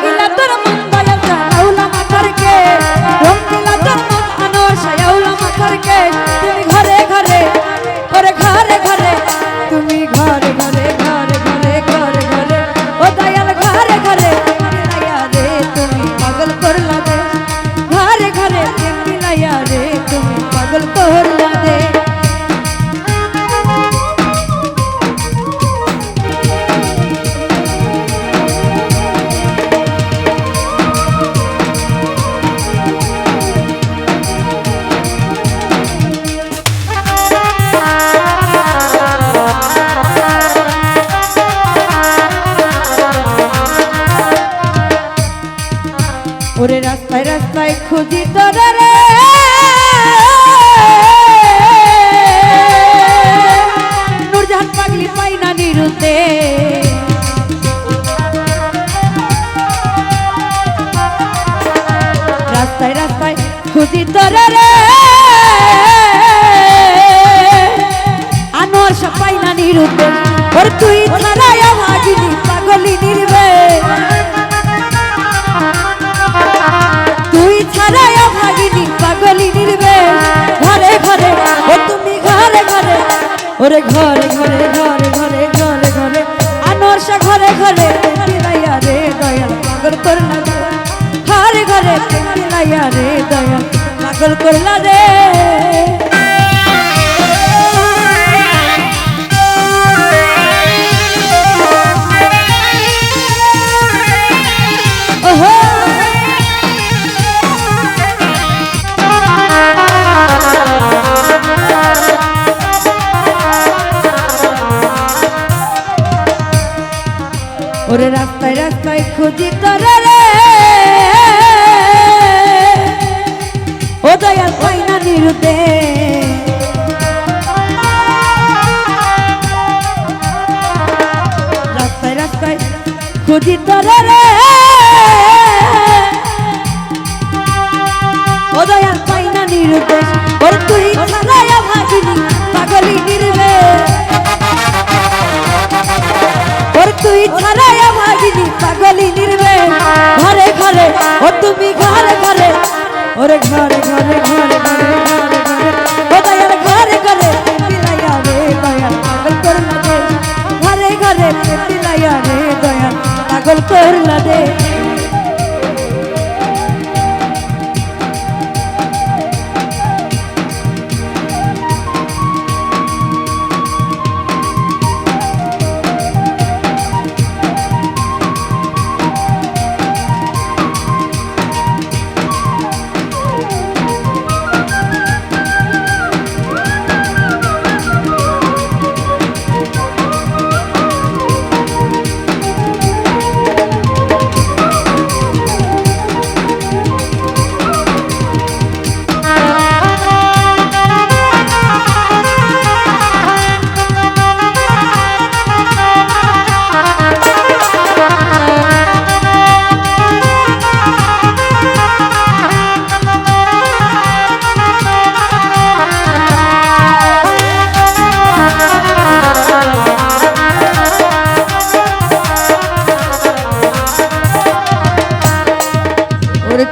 রঙ্গিলা তোর খুঁজি তোরে রে। নুরজাহান পাগলি পাই না নিরুতে। রাস্তায় রাস্তায় খুঁজি তোরে রে। আনোয়ার সব পাই না নিরুতে। ওর তুই ছাড়াই ঘরে ঘরে মিলাইয়া রে দয়াল পাগল করলা ঘরে ঘরে মিলাইয়া রে দয়াল পাগল করলা রে ওরে রাস্তায় রাস্তায় খুঁজি তোরে রে। ও দয়াল পাই না নিরুতে রাস্তায় রাস্তায় খুঁজি তোরে রে। ও দয়াল পাই না নিরুতে ওর তুই ছাড়াইয়া ভাগিনি পাগলি নির্বে ওর তুই ছাড়াই ভাগিনি পাগলি নির্বে ঘরে ঘরে, ও তুমি ঘরে ঘরে। ওরে ঘরে ঘরে ঘরে ঘরে ঘরে ঘরে। ও দয়াল ঘরে ঘরে? পিলাইয়া রে দয়াল, পাগল করলা দে। পাগল করলা দে।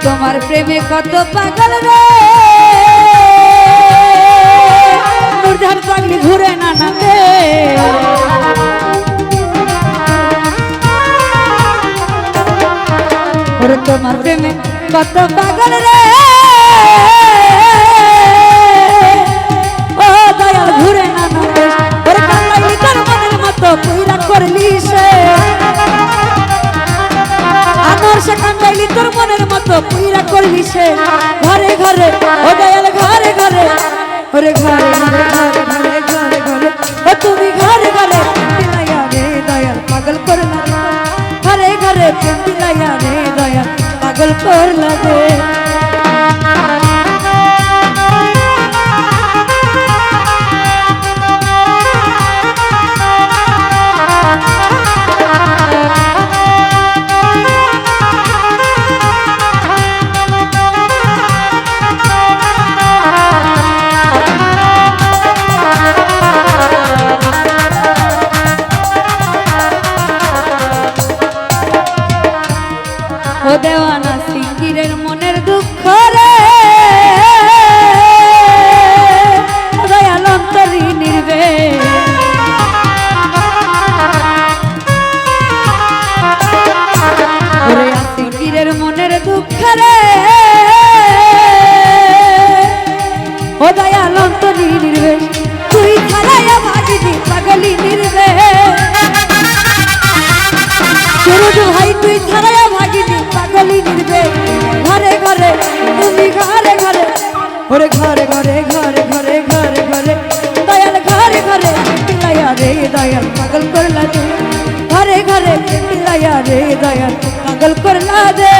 তোমার প্রেমে কত পাগল রে। নুরজাহান পাগলি ঘুরে না নামে। ওরে তোমার প্রেমে কত পাগল রে। ও দয়াল, ঘুরে পুইরা করলি সে। ঘরে ঘরে, ও দয়াল ঘরে ঘরে। ওরে ঘরে ঘরে ঘরে ঘরে ঘরে ও তুমি ঘরে ঘরে, পিলাইয়া রে দয়াল, পাগল করলা ঘরে ঘরে দয়াল, পাগল করলা ওরে ঘরে ঘরে ঘরে ঘরে ঘরে ঘরে দয়াল ঘরে ঘরে পিলাইয়া রে দয়াল পাগল করলা দে ঘরে ঘরে পিলাইয়া রে দয়াল পাগল করলা দে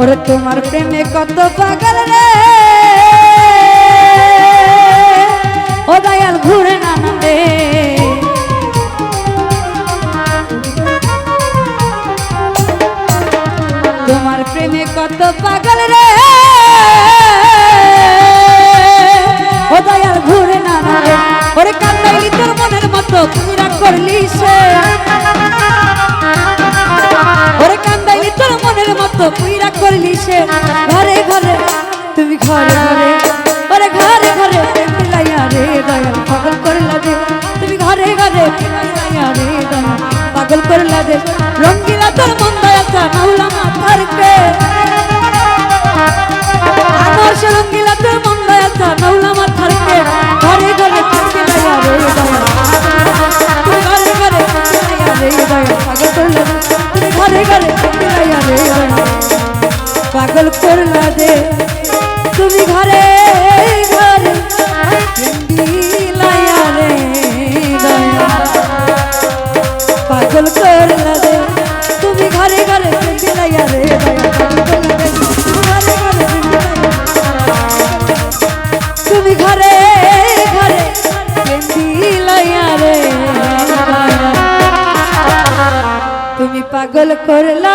ওরে তোমার প্রেমে কত পাগল রে? ঘরে, ওরে ঘরে ঘরে পিলাইয়া রে দয়াল, পাগল করলা দে তুমি ঘরে ঘরে পিলাইয়া রে দয়াল, পাগল করলা দে রঙ্গিলা তোর মন দয়ালটা মাওলা মাথার কে আমার সে রঙ্গিলা তোর মন দয়ালটা মাওলা মাথার কে ঘরে ঘরে পিলাইয়া রে দয়াল, তুমি ঘরে ঘরে পিলাইয়া রে দয়াল, পাগল করলা দে তুমি ঘরে ঘরে পাগল করলা দে তুমি ঘরে ঘরে রে পাগল করলা দে তুমি ঘরে ঘরে পিলাইয়া রে, তুমি ঘরে ঘরে পিলাইয়া রে। তুমি পাগল করলা